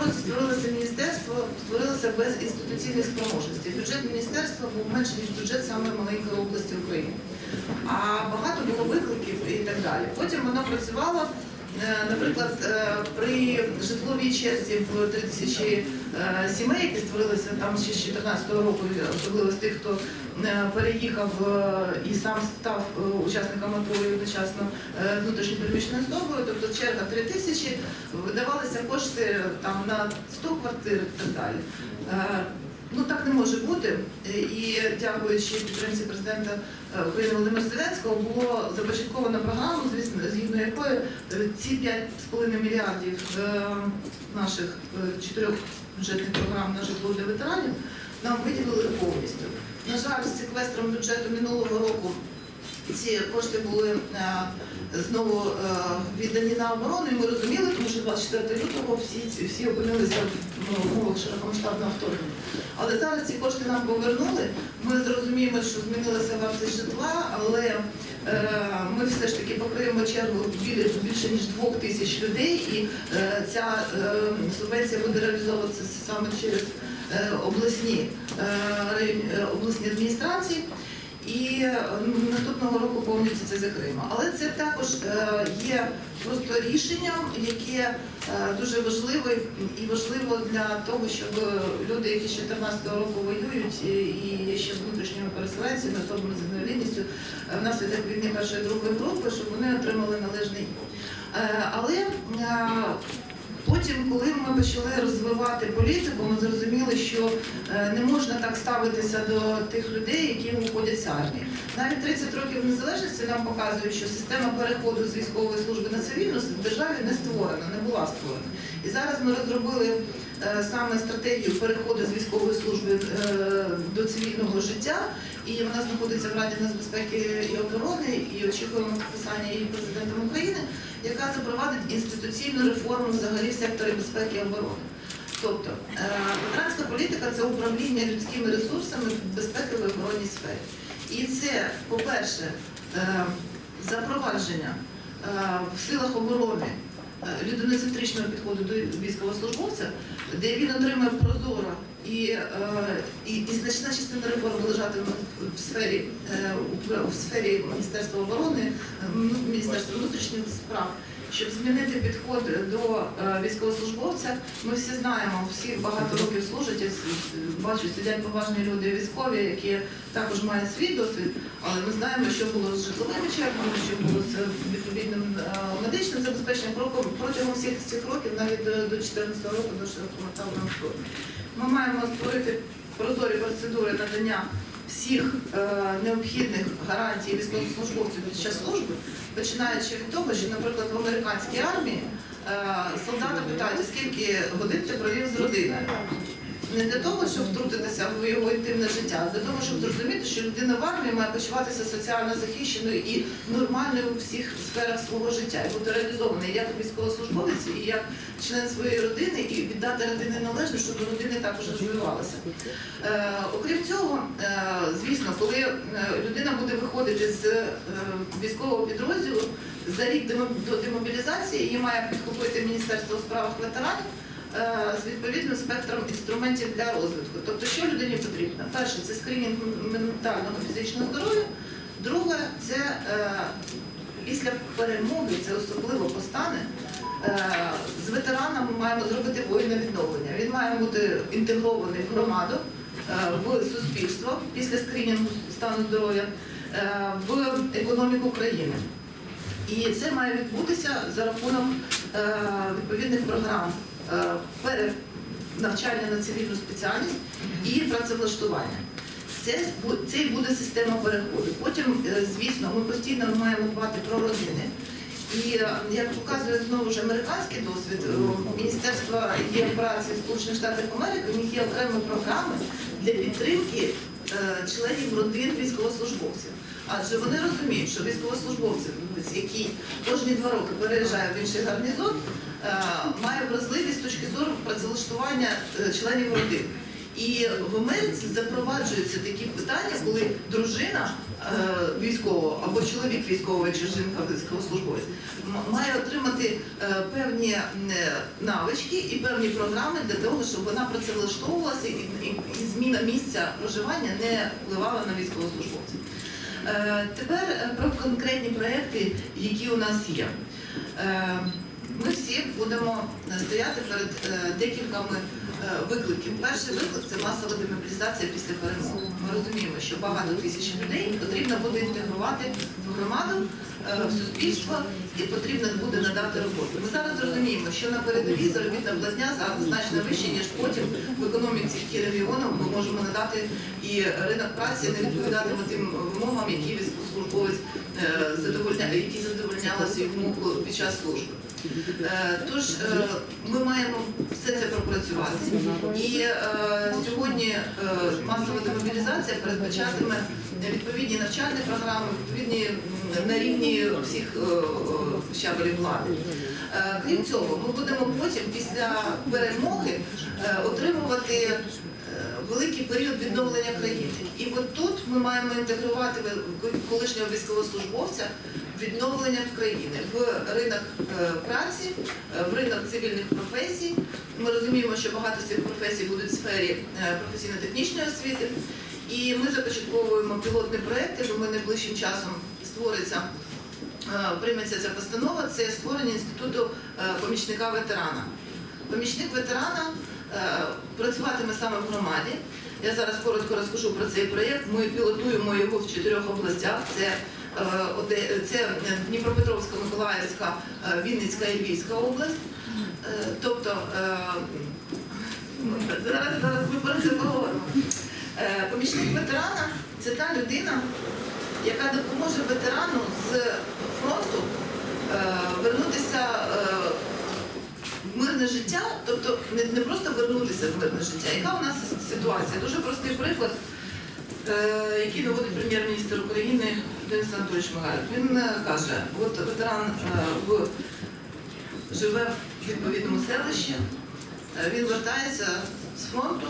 році створилося міністерство, створилося без інституційних спроможностей. Бюджет міністерства був менше, ніж бюджет саме маленької області України. А багато було викликів і так далі. Потім воно працювало. е, Наприклад, е, при житловій черзі в 3 тисячі е, сімей, які створилися там ще з 2014 року, особливо з тих, хто переїхав е, і сам став е, учасником АТО і одночасно е, внутрішньопереміщеною особою, тобто черга 3 тисячі, видавалися кошти там на 100 квартир і так далі. Е, Ну так не може бути. Е, І дякуючи підтримці президента е, України Володимира Зеленського, було започатковано програму, звісно, згідно якої е, ці 5,5 мільярдів е, наших е, чотирьох бюджетних програм на житло для ветеранів нам виділили повністю. На жаль, з секвестром бюджету минулого року ці кошти були е, знову е, віддані на оборону, і ми розуміли, тому що 24 лютого всі, всі опинилися в умовах широкомасштабного вторгнення. Але зараз ці кошти нам повернули. Ми зрозуміємо, що змінилася вартість житла, але е, ми все ж таки покриємо чергу більше ніж двох тисяч людей, і ця субвенція буде реалізовуватися саме через обласні, е, е, обласні адміністрації. І е, наступного року повністю це закриємо. Але це також е, є просто рішенням, яке е, дуже важливе і важливо для того, щоб люди, які з 2014 року воюють і є ще внутрішніми переселенцями, особами з інвалідністю, е, внаслідок війни першої другої групи, щоб вони отримали належний. Е, Але е, Потім, коли ми почали розвивати політику, ми зрозуміли, що е, не можна так ставитися до тих людей, які уходять з армії. Навіть 30 років незалежності нам показують, що система переходу з військової служби на цивільну в державі не створена, не була створена. І зараз ми розробили е, саме стратегію переходу з військової служби е, до цивільного життя, і вона знаходиться в Раді нацбезпеки і оборони, і очікуємо підписання її президентом України яка запровадить інституційну реформу взагалі в секторі безпеки і оборони. Тобто ветеранська політика це управління людськими ресурсами в безпековій оборонній сфері. І це, по-перше, е, запровадження е, в силах оборони е, людиноцентричного підходу до військовослужбовця, де він отримує прозоро і, е, і, і значна частина реформи лежатиме в сфері, е, в сфері Міністерства оборони, е, Міністерства внутрішніх справ. Щоб змінити підход до військовослужбовця, ми всі знаємо, всі багато років служать. Бачу, сидять поважні люди військові, які також мають свій досвід, але ми знаємо, що було з житловими чергами, що було з відповідним медичним забезпеченням протягом всіх цих років, навіть до 2014 року, до широкомасштабного вторгнення. Ми маємо створити прозорі процедури надання всіх е, необхідних гарантій військовослужбовців під час служби, починаючи від того, що, наприклад, в американській армії е, солдата питають, скільки годин ти провів з родиною. Не для того, щоб втрутитися в його інтимне життя, а для того, щоб зрозуміти, що людина в армії має почуватися соціально захищеною і нормальною у всіх сферах свого життя, і бути реалізованою як військовослужбовець, і як член своєї родини, і віддати родині належне, щоб родини також розвивалися. Е, окрім цього, е, звісно, коли е, людина буде виходити з е, військового підрозділу за рік до демобілізації, її має підхопити Міністерство у справах ветеранів з відповідним спектром інструментів для розвитку. Тобто, що людині потрібно? Перше, це скринінг ментального фізичного здоров'я. Друге, це е, після перемоги, це особливо постане. Е, З ветераном ми маємо зробити воєнне відновлення. Він має бути інтегрований в громаду, е, в суспільство після скринінгу стану здоров'я, е, в економіку країни. І це має відбутися за рахунок е, відповідних програм е, перенавчання на цивільну спеціальність і працевлаштування. Це, це і буде система переходу. Потім, е, звісно, ми постійно маємо дбати про родини. І е, як показує знову ж американський досвід, Міністерство є праці Сполучених Штатів Америки, у них є окремі програми для підтримки членів родин військовослужбовців. Адже вони розуміють, що військовослужбовці, який кожні два роки переїжджає в інший гарнізон, е, має вразливість з точки зору працевлаштування е, членів родин. І в Америці запроваджуються такі питання, коли дружина е, військового або чоловік військовий чи жінка військовослужбовець має отримати е, певні е, навички і певні програми для того, щоб вона працевлаштовувалася і, зміна місця проживання не впливала на військовослужбовців. Е, Тепер е, про конкретні проекти, які у нас є. Е, Ми всі будемо стояти перед е, декількома е, викликів. Перший виклик це масова демобілізація після перемоги. Ми розуміємо, що багато тисяч людей потрібно буде інтегрувати в громаду, е, в суспільство і потрібно буде надати роботу. Ми зараз розуміємо, що на передовій заробітна платня зараз значно вища, ніж потім в економіці регіону ми можемо надати і ринок праці не відповідатиме тим вимогам, які військовослужбовець е, задовольня, які задовольнялися йому під час служби. Е, Тож е, ми маємо все це пропрацювати. І е, сьогодні масова демобілізація передбачатиме відповідні навчальні програми, відповідні на рівні всіх щабелів влади. Крім цього, ми будемо потім після перемоги отримувати великий період відновлення країни. І от тут ми маємо інтегрувати колишнього військовослужбовця в відновлення країни в ринок е, праці, е, в ринок цивільних професій. Ми розуміємо, що багато з цих професій будуть в сфері е, професійно-технічної освіти. І ми започатковуємо пілотний проєкт, я думаю, найближчим часом створиться. Прийметься ця постанова, це створення інституту помічника ветерана. Помічник ветерана працюватиме саме в громаді. Я зараз коротко розкажу про цей проєкт. Ми пілотуємо його в чотирьох областях. Це, е, це Дніпропетровська, Миколаївська, е, Вінницька і Львівська область. Е, Тобто е, зараз, зараз ми про це поговоримо. Е, Помічник ветерана це та людина, яка допоможе ветерану з фронту е, вернутися е, мирне життя, тобто не, не просто вернутися в мирне життя. Яка у нас ситуація? Дуже простий приклад, е, який наводить прем'єр-міністр України Денис Анатолійович Магаєв. Він е, каже, от ветеран е, в, живе в відповідному селищі, е, він вертається з фронту,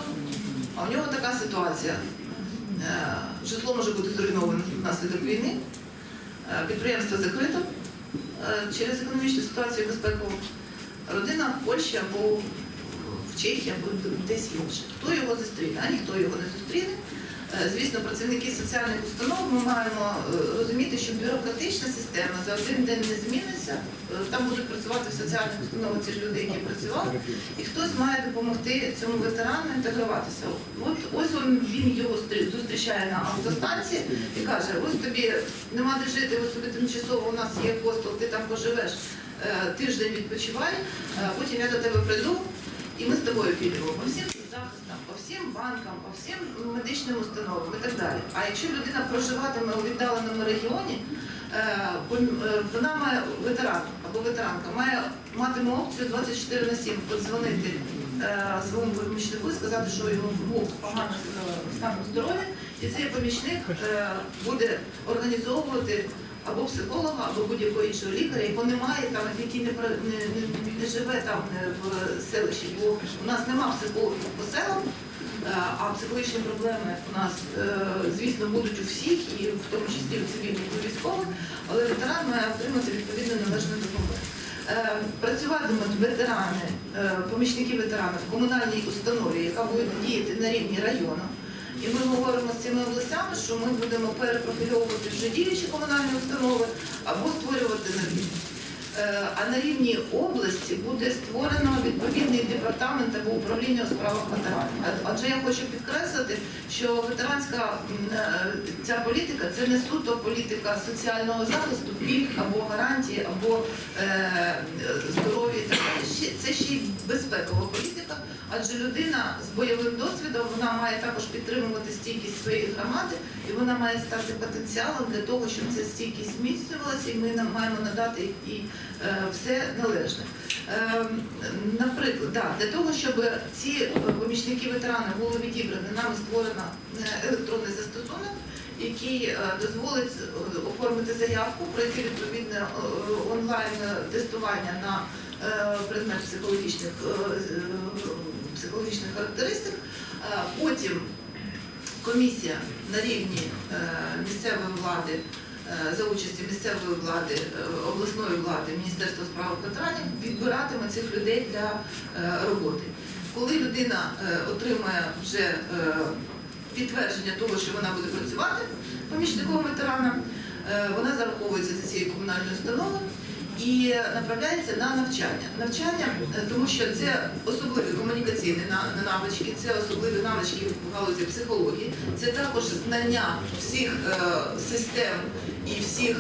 а у нього така ситуація. Е, Житло може бути зруйноване внаслідок війни, е, підприємство закрито е, через економічну ситуацію безпекову. Родина в Польщі або в Чехії, або десь інше. Хто його зустріне? А ніхто його не зустріне. Е, Звісно, працівники соціальних установ ми маємо е, розуміти, що бюрократична система за один день не зміниться. Е, Там будуть працювати в соціальних установах ті ж люди, які працювали, і хтось має допомогти цьому ветерану інтегруватися. От ось він його зустрічає на автостанції і каже: ось тобі нема де жити, ось тобі тимчасово у нас є хостел, ти там поживеш. Е, Тиждень відпочивай, е, потім я до тебе прийду, і ми з тобою підемо по всім захистам, по всім банкам, по всім медичним установам і так далі. А якщо людина проживатиме у віддаленому регіоні, е, вона має ветеран або ветеранка має матиме опцію 24 на 7 подзвонити своєму помічнику і сказати, що його був поганий стан здоров'я, і цей помічник буде організовувати або психолога, або будь-якого іншого лікаря, якого немає там, який не, не, не, не живе там е, в селищі, бо у нас нема психологів по селам, е, а психологічні проблеми у нас, е, звісно, будуть у всіх, і в тому числі у цивільних і військових, але ветеран має отримати відповідно належну допомогу. Працюватимуть ветерани, помічники ветерана в комунальній установі, яка буде діяти на рівні району. І ми говоримо з цими областями, що ми будемо перепрофільовувати вже діючі комунальні установи або створювати нові. Е, А на рівні області буде створено відповідний департамент або управління у справах ветеранів. Адже я хочу підкреслити, що ветеранська е, ця політика це не суто політика соціального захисту, пільг або гарантії, або е, здоров'я. Це ще й безпекова політика, адже людина з бойовим досвідом вона має також підтримувати стійкість своєї громади, і вона має стати потенціалом для того, щоб ця стійкість зміцнювалася, і ми нам маємо надати їй е, все належне. Е, Наприклад, да, для того, щоб ці е, помічники ветерани були відібрані, нами створено е, електронний застосунок, який дозволить оформити заявку, пройти відповідне е, онлайн тестування на предмет психологічних, психологічних характеристик. Е, Потім комісія на рівні е, місцевої влади е, за участі місцевої влади, обласної влади, Міністерства справ ветеранів відбиратиме цих людей для роботи. Коли людина отримає вже підтвердження того, що вона буде працювати помічником ветерана, вона зараховується за цією комунальною установою і направляється на навчання. Навчання, е, тому що це особливі комунікаційні на- навички, це особливі навички в галузі психології, це також знання всіх е, систем і всіх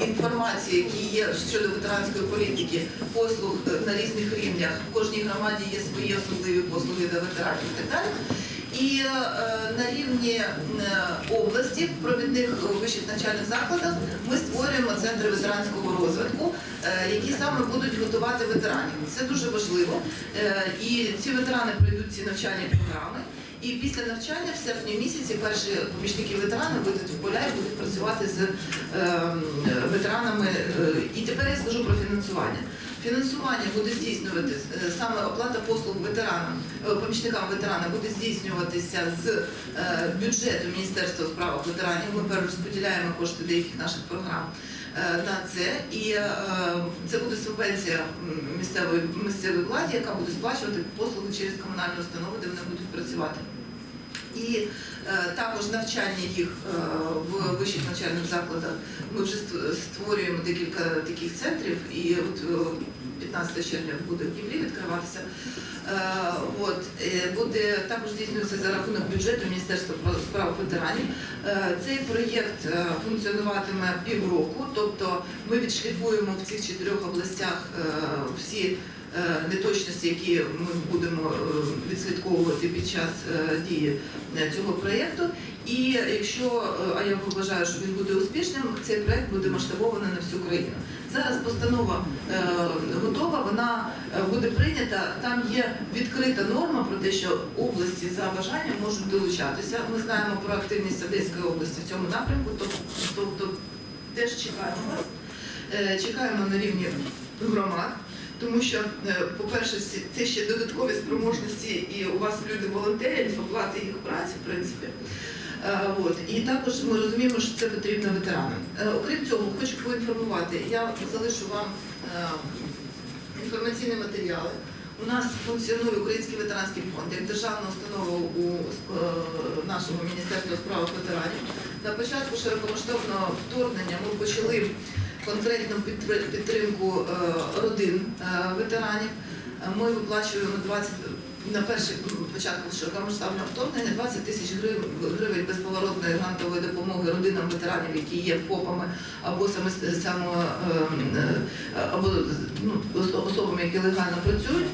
е, інформацій, які є щодо ветеранської політики, послуг е, на різних рівнях. В кожній громаді є свої особливі послуги для ветеранів і так далі. І е, на рівні е, області в провідних вищих навчальних закладах ми створюємо центри ветеранського розвитку, е, які саме будуть готувати ветеранів. Це дуже важливо. І ці ветерани пройдуть ці навчальні програми. І після навчання в серпні місяці перші помічники ветеранів вийдуть в поля і будуть працювати з е, ветеранами. Е, І тепер я скажу про фінансування. Фінансування буде здійснювати е, саме оплата послуг ветеранам, е, помічникам ветерана буде здійснюватися з бюджету Міністерства у справах ветеранів. Ми перерозподіляємо кошти деяких наших програм на це. І е, це буде субвенція місцевої місцевої владі, яка буде сплачувати послуги через комунальні установи, де вони будуть працювати. І е, також навчання їх е, в вищих навчальних закладах. Ми вже створюємо декілька таких центрів, і от е, 15 червня буде в Дніпрі відкриватися. Е, От е, буде також здійснюватися за рахунок бюджету Міністерства справ ветеранів. Е, Цей проєкт е, функціонуватиме півроку, тобто ми відшліфуємо в цих чотирьох областях е, всі е, неточності, які ми будемо е, відслідковувати під час е, дії е, цього проєкту. І якщо, е, а я вважаю, що він буде успішним, цей проєкт буде масштабований на всю країну. Зараз постанова е, готова, вона е, буде прийнята. Там є відкрита норма про те, що області за бажанням можуть долучатися. Ми знаємо про активність Одеської області в цьому напрямку, тобто, теж чекаємо вас. Е, Чекаємо на рівні громад. Тому що, е, по-перше, це ще додаткові спроможності, і у вас люди волонтерять, оплати їх праці, в принципі. Е, От. І також ми розуміємо, що це потрібно ветеранам. Е, Окрім цього, хочу поінформувати, я залишу вам інформаційні матеріали. У нас функціонує Український ветеранський фонд як державна установа у нашому Міністерстві у справах ветеранів. На початку широкомасштабного вторгнення ми почали конкретну підтримку е, родин е, ветеранів. Ми виплачуємо 20 на перший початку широкомасштабного вторгнення 20 тисяч гривень, безповоротної грантової допомоги родинам ветеранів, які є ФОПами або саме само е, е, або ну, особами, які легально працюють.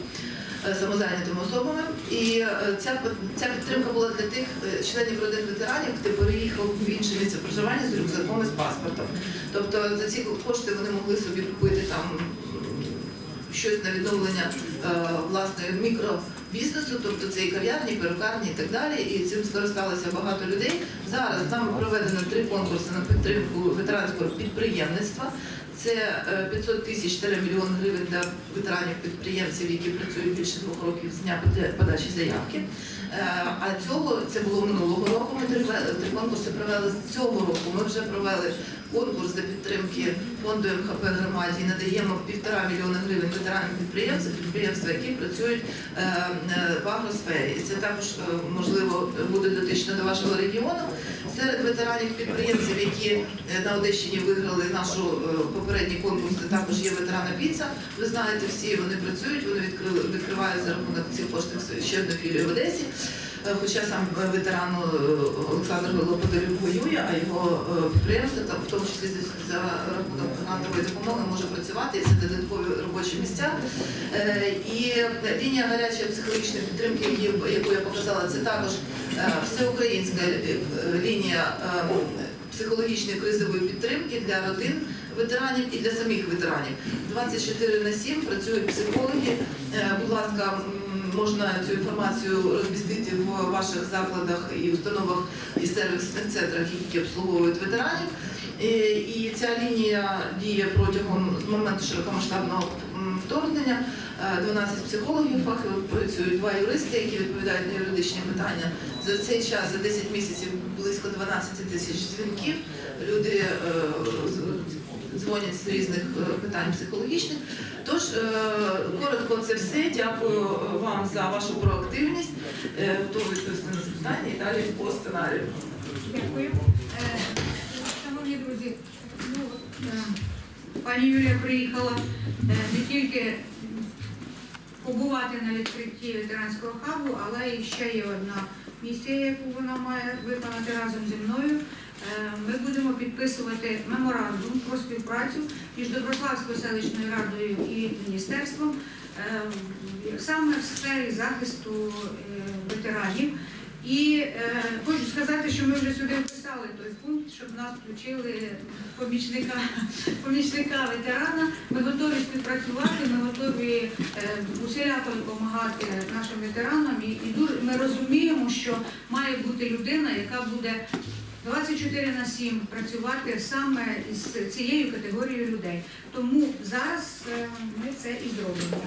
Е, Самозайнятими особами, і е, ця ця підтримка була для тих е, членів родин ветеранів, хто переїхав в інше місце проживання з рюкзаком і з паспортом. Тобто за ці кошти вони могли собі купити там щось на відновлення е, власної мікробізнесу, тобто це і кав'ярні, перукарні і так далі. І цим скористалося багато людей. Зараз там проведено три конкурси на підтримку ветеранського підприємництва. Це е, 500 тисяч 4 мільйон гривень для ветеранів підприємців, які працюють більше двох років з дня пода- подачі заявки. Е, А цього це було минулого року. Ми три, конкурси провели з цього року. Ми вже провели конкурс за підтримки фонду МХП громаді. і Надаємо півтора мільйона гривень ветеранам підприємців, підприємства, які працюють е, е, в агросфері. І це також е, можливо буде дотично до вашого регіону. Серед ветеранів підприємців, які е, на Одещині виграли нашу е, попередній конкурс, також є ветерана піца. Ви знаєте, всі вони працюють, вони відкрили відкривають за рахунок цих коштів ще одну філію в Одесі. Е, Хоча сам ветеран е, Олександр Лоподарюк воює, а його е, підприємство, в тому числі за- рахунок грантової допомоги, може працювати, це додаткові робочі місця. І лінія гарячої психологічної підтримки, яку я показала, це також всеукраїнська лінія психологічної кризової підтримки для родин ветеранів і для самих ветеранів. 24 на 7 працюють психологи. Будь ласка, можна цю інформацію розмістити в ваших закладах і установах і сервісних центрах, які обслуговують ветеранів. І, ця лінія діє протягом з моменту широкомасштабного вторгнення. Е, 12 психологів фахово працюють, два юристи, які відповідають на юридичні питання. За цей час, за 10 місяців, близько 12 тисяч дзвінків. Люди е, дзвонять з різних е, питань психологічних. Тож, е, коротко, це все. Дякую вам за вашу проактивність. Е, Готові відповісти на запитання і далі по сценарію. Дякую. Е, Шановні друзі, ну, пані Юлія приїхала не тільки побувати на відкритті ветеранського хабу, але і ще є одна місія, яку вона має виконати разом зі мною. Ми будемо підписувати меморандум про співпрацю між Доброславською селищною радою і міністерством е, саме в сфері захисту е, ветеранів. І е, хочу сказати, що ми вже сюди вписали той пункт, щоб нас включили помічника, помічника ветерана. Ми готові співпрацювати, ми готові е, усіляко допомагати нашим ветеранам. І дуже ми розуміємо, що має бути людина, яка буде 24 на 7 працювати саме з цією категорією людей. Тому зараз е, ми це і зробимо.